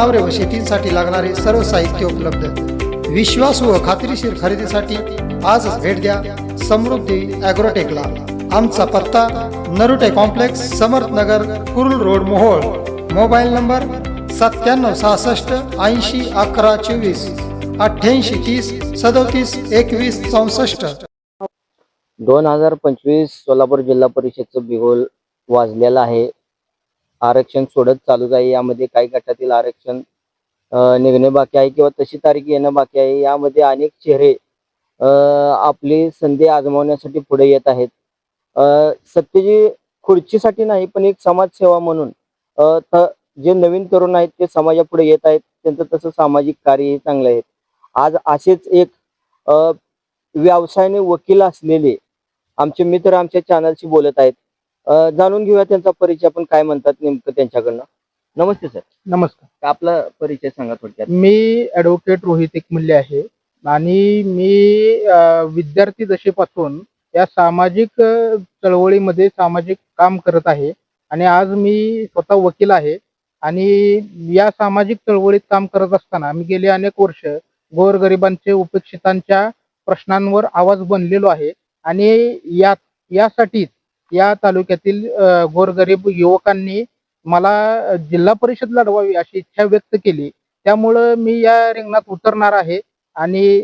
जनावरे व शेतीसाठी लागणारे सर्व साहित्य उपलब्ध. विश्वास व खात्रीशीर खरेदीसाठी आजच भेट द्या समृद्धी ॲग्रोटेकला. आमचा पत्ता Narute complex Samarth Nagar Kurul road Mohol. Mobile number सत्त्याण्णव सहासष्ट ऐंशी अकरा चोवीस अठ्ठ्याऐंशी तीस सदोतीस एकवीस चौसष्ट. दोन हजार पंचवीस सोलापूर जिल्हा परिषदचं बिगोल वाजलेलं आहे. आरक्षण सोडत चालूच आहे यामध्ये काही गटातील आरक्षण निघणे बाकी आहे किंवा तशी तारीख येणं बाकी आहे यामध्ये अनेक चेहरे आपली संधी आजमावण्यासाठी पुढे येत आहेत. सत्यजी खुर्चीसाठी नाही पण एक समाजसेवा म्हणून जे नवीन तरुण आहेत ते समाजापुढे येत आहेत त्यांचं तसं सामाजिक कार्यही चांगलं आहे. आज असेच एक व्यवसायाने वकील असलेले आमचे मित्र आमच्या चॅनलशी बोलत आहेत. जाणून घेऊया त्यांचा परिचय. आपण काय म्हणतात नेमकं त्यांच्याकडनं? नमस्ते सर. नमस्कार. आपला परिचय सांगा थोडक्यात. मी ॲडव्होकेट रोहित एकमल्ले आहे आणि मी अ, विद्यार्थी दशेपासून या सामाजिक अ, चळवळीमध्ये सामाजिक काम करत आहे आणि आज मी स्वतः वकील आहे आणि या सामाजिक चळवळीत काम करत असताना मी गेले अनेक वर्ष गोरगरिबांचे उपेक्षितांच्या प्रश्नांवर आवाज बनलेलो आहे आणि या यासाठीच या तालुक्यातील गोरगरीब युवकांनी मला जिल्हा परिषद लढवावी अशी इच्छा व्यक्त केली. त्यामुळं मी या रिंगणात उतरणार आहे आणि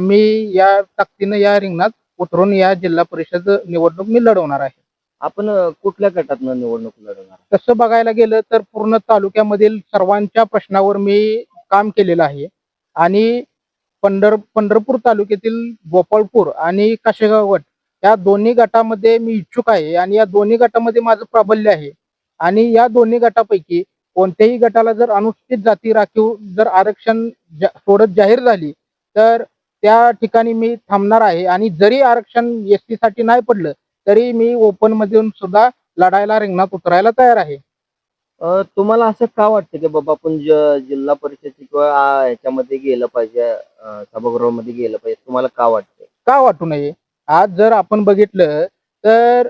मी या ताकदीनं या रिंगणात उतरून या जिल्हा परिषद निवडणूक मी लढवणार आहे. आपण कुठल्या गटातनं निवडणूक लढवणार? तसं बघायला गेलं तर पूर्ण तालुक्यामधील सर्वांच्या प्रश्नावर मी काम केलेलं आहे. आणि पंढर पंढरपूर तालुक्यातील गोपाळपूर आणि काशेगाव गट या दोन्ही गटामध्ये मी इच्छुक आहे आणि या दोन्ही गटामध्ये माझं प्राबल्य आहे. आणि या दोन्ही गटापैकी कोणत्याही गटाला जर अनुसूचित जाती राखीव जर आरक्षण सोडत जाहीर झाली तर त्या ठिकाणी मी थांबणार आहे. आणि जरी आरक्षण एससाठी नाही पडलं तरी मी ओपन मधून सुद्धा लढायला रिंगणात उतरायला तयार आहे. तुम्हाला असं का वाटतं की बाबा आपण ज- जिल्हा परिषदची किंवा ह्याच्यामध्ये गेलं पाहिजे सभागृहामध्ये गेलं पाहिजे तुम्हाला का वाटतं का वाटू नये? आज जर आपण बघितलं तर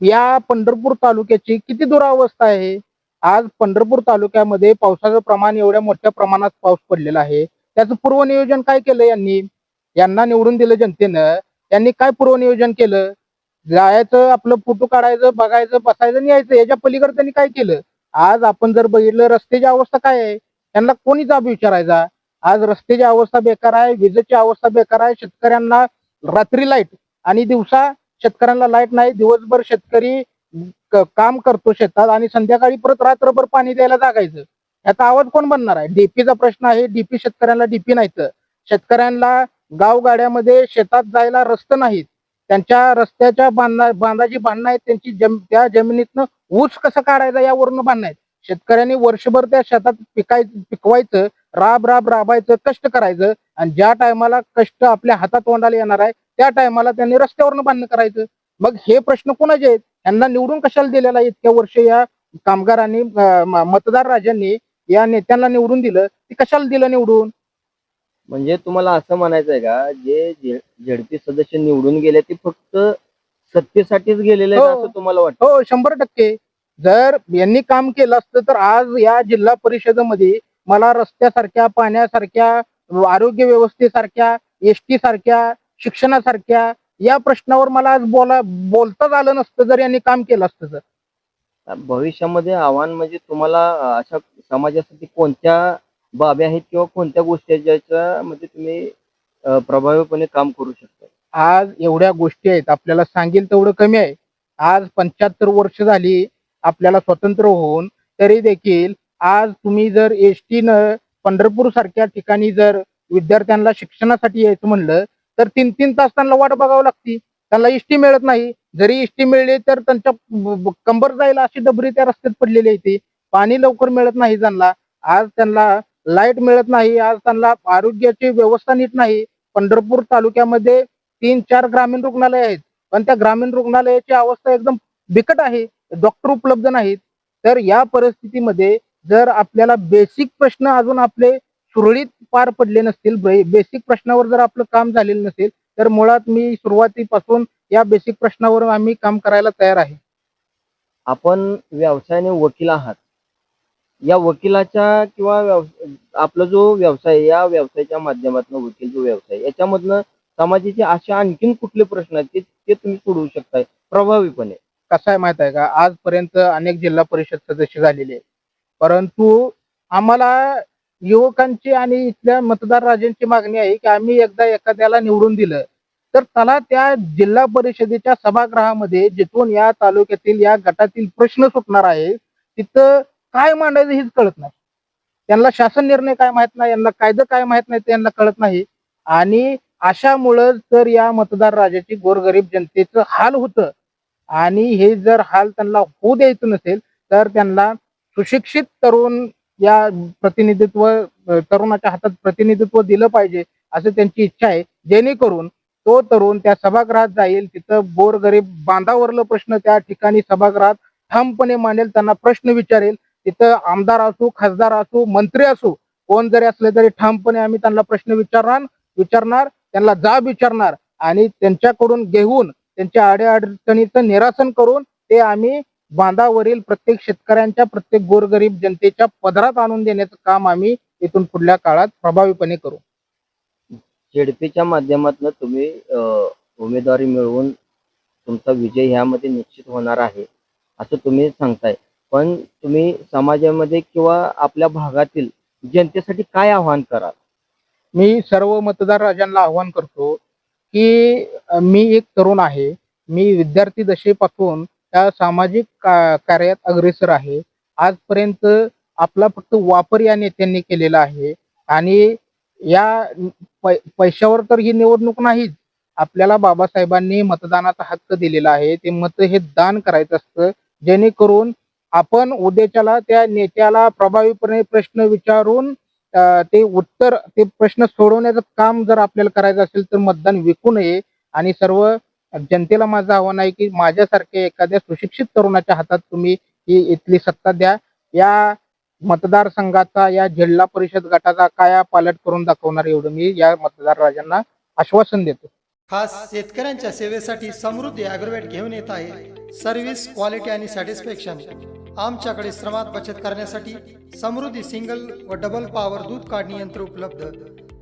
या पंढरपूर तालुक्याची किती दुरावस्था आहे? आज पंढरपूर तालुक्यामध्ये पावसाचं प्रमाण एवढ्या मोठ्या प्रमाणात पाऊस पडलेला आहे. त्याचं पूर्वनियोजन काय केलं यांनी? यांना निवडून दिलं जनतेनं. यांनी काय पूर्वनियोजन केलं? जायचं आपलं फोटो काढायचं बघायचं बसायचं आणि यायचं. याच्या पलीकडे त्यांनी काय केलं? आज आपण जर बघितलं रस्त्याची अवस्था काय आहे? त्यांना कोणी जाब विचारायचा? आज रस्त्याची अवस्था बेकार आहे विजेची अवस्था बेकार आहे. शेतकऱ्यांना रात्री लाइट आणि दिवसा शेतकऱ्यांना लाइट नाही. दिवसभर शेतकरी काम करतो शेतात आणि संध्याकाळी परत रात्रभर पाणी द्यायला जागायचं. याचा आवाज कोण बनणार आहे? डीपीचा प्रश्न आहे. डीपी शेतकऱ्यांना डीपी नाहीत. शेतकऱ्यांना गावगाड्यामध्ये शेतात जायला रस्ते नाहीत. त्यांच्या रस्त्याच्या बांधा बांधाची भांडणं आहेत. त्यांची जम त्या जमिनीतनं ऊस कसं काढायचा यावरून भांडणं आहेत. शेतकऱ्यांनी वर्षभर त्या शेतात पिकाय पिकवायचं. राब राब राबायचं कष्ट करायचं. आणि ज्या टायमाला कष्ट आपल्या हातात तोंडाला येणार आहे त्या टायमाला त्यांनी रस्त्यावरनं बांधणं करायचं. मग हे प्रश्न कोणाचे आहेत? यांना निवडून कशाला दिलेला आहे? इतक्या वर्ष या कामगारांनी मतदार राजांनी या नेत्यांना निवडून दिलं. ते कशाला दिलं निवडून? म्हणजे तुम्हाला असं म्हणायचं आहे का? जे झेडपी सदस्य निवडून गेले ते फक्त सत्तेसाठीच गेलेले हो. असं तुम्हाला वाटतं? हो शंभर टक्के. जर यांनी काम केलं असतं तर आज या जिल्हा परिषदेमध्ये मला रस्त्यासारख्या पाण्यासारख्या आरोग्य व्यवस्थेसारख्या एस टी सारख्या शिक्षणासारख्या या प्रश्नावर मला आज बोला बोलताच आलं नसतं जर यांनी काम केलं असतं तर भविष्यामध्ये आव्हान म्हणजे तुम्हाला अशा समाजासाठी कोणत्या बाबी आहेत किंवा कोणत्या गोष्टी आहेत ज्याच्यामध्ये तुम्ही अ, प्रभावीपणे काम करू शकता? आज एवढ्या गोष्टी आहेत आपल्याला सांगेल तेवढं कमी आहे. आज पंच्याहत्तर वर्ष झाली आपल्याला स्वतंत्र होऊन तरी देखील आज तुम्ही जर एस टीनं पंढरपूर सारख्या ठिकाणी जर विद्यार्थ्यांना शिक्षणासाठी यायचं म्हणलं तर तीन तीन तास त्यांना वाट बघावं लागते. त्यांना इष्टी मिळत नाही. जरी इष्टी मिळली तर त्यांच्या कंबर जाईल अशी डबरी त्या रस्त्यात पडलेली आहे ती. पाणी लवकर मिळत नाही त्यांना. आज त्यांना लाइट मिळत नाही. आज त्यांना आरोग्याची व्यवस्था नीट नाही. पंढरपूर तालुक्यामध्ये तीन चार ग्रामीण रुग्णालय आहेत. पण त्या ग्रामीण रुग्णालयाची अवस्था एकदम बिकट आहे. डॉक्टर उपलब्ध नाहीत. तर या परिस्थितीमध्ये जर आपल्याला बेसिक प्रश्न अजून आपले सुरळीत पार पडले नसतील बेसिक प्रश्नावर जर आपलं काम झालेलं नसेल तर मुळात मी सुरुवातीपासून या बेसिक प्रश्नावर आम्ही काम करायला तयार आहे. आपण व्यवसायाने वकील आहात. या वकिलाच्या किंवा आपला जो व्यवसाय या व्यवसायाच्या माध्यमातून वकील जो व्यवसाय याच्यामधनं समाजाचे असे आणखीन कुठले प्रश्न आहेत ते ते तुम्ही सोडवू शकताय? प्रभावीपणे. कसं आहे माहीत आहे का? आजपर्यंत अनेक जिल्हा परिषद सदस्य झालेले आहेत. परंतु आम्हाला युवकांची आणि इथल्या मतदार राजांची मागणी आहे की आम्ही एकदा एखाद्याला निवडून दिलं तर त्याला त्या जिल्हा परिषदेच्या सभागृहामध्ये जिथून या तालुक्यातील या गटातील प्रश्न सुटणार आहे तिथं काय मांडायचं हेच कळत नाही. त्यांना शासन निर्णय काय माहीत नाही यांना कायदं काय माहीत नाही त्यांना कळत नाही. आणि अशामुळं तर या मतदार राजाची गोरगरीब जनतेचं हाल होतं. आणि हे जर हाल त्यांना होऊ द्यायचं नसेल तर त्यांना सुशिक्षित तरुण या प्रतिनिधित्व तरुणाच्या हातात प्रतिनिधित्व दिलं पाहिजे असं त्यांची इच्छा आहे. जेणेकरून तो तरुण त्या सभागृहात जाईल तिथं गोरगरीब बांधावरलं प्रश्न त्या ठिकाणी सभागृहात ठामपणे मांडेल त्यांना प्रश्न विचारेल. तिथं आमदार असो खासदार असो मंत्री असो कोण जरी असले तरी ठामपणे आम्ही त्यांना प्रश्न विचारणार विचारणार त्यांना जाब विचारणार आणि त्यांच्याकडून घेऊन त्यांच्या अडीअडचणीचं निरासन करून ते आम्ही बांधावरील प्रत्येक शेतकऱ्यांच्या प्रत्येक गोरगरीब जनतेच्या पदरात आणून देण्याचं काम आम्ही इथून पुढल्या काळात प्रभावीपणे करू. जेडपीच्या माध्यमातून तुम्ही उमेदवारी मिळवून तुमचा विजय ह्यामध्ये निश्चित होणार आहे असं तुम्ही सांगताय. पण तुम्ही समाजामध्ये किंवा आपल्या भागातील जनतेसाठी काय आव्हान कराल? मी सर्व मतदार राजांना आव्हान करतो की मी एक तरुण आहे. मी विद्यार्थी दशेपासून त्या सामाजिक का- कार्यात अग्रेसर आहे. आजपर्यंत आपला फक्त वापर या नेत्यांनी केलेला आहे. आणि या पै पैशावर तर ही निवडणूक नाहीच. आपल्याला बाबासाहेबांनी मतदानाचा हक्क दिलेला आहे. ते मत हे दान करायचं असतं. जेणेकरून आपण उद्याच्याला त्या नेत्याला प्रभावीपणे प्रश्न विचारून ते उत्तर ते प्रश्न सोडवण्याचं काम जर आपल्याला करायचं असेल तर मतदान विकू नये. आणि सर्व जनतेला माझं आव्हान आहे की माझ्यासारख्या एखाद्या सुशिक्षित तरुणाच्या हातात तुम्ही ही इथली सत्ता द्या. या मतदारसंघाचा या जिल्हा परिषद गटाचा काया पालट करून दाखवणार एवढं मी या मतदार राजांना आश्वासन देतो. खास शेतकऱ्यांच्या सेवेसाठी समृद्धी ॲग्रोवेट घेऊन येत आहे. सर्व्हिस क्वालिटी आणि सॅटिस्फॅक्शन आमच्याकडे श्रमात बचत करण्यासाठी समृद्धी सिंगल व डबल पॉवर दूध काढणी यंत्र उपलब्ध.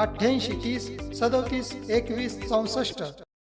अठ्ठ्याऐंशी तीस सदोतीस एकवीस चौसष्ट.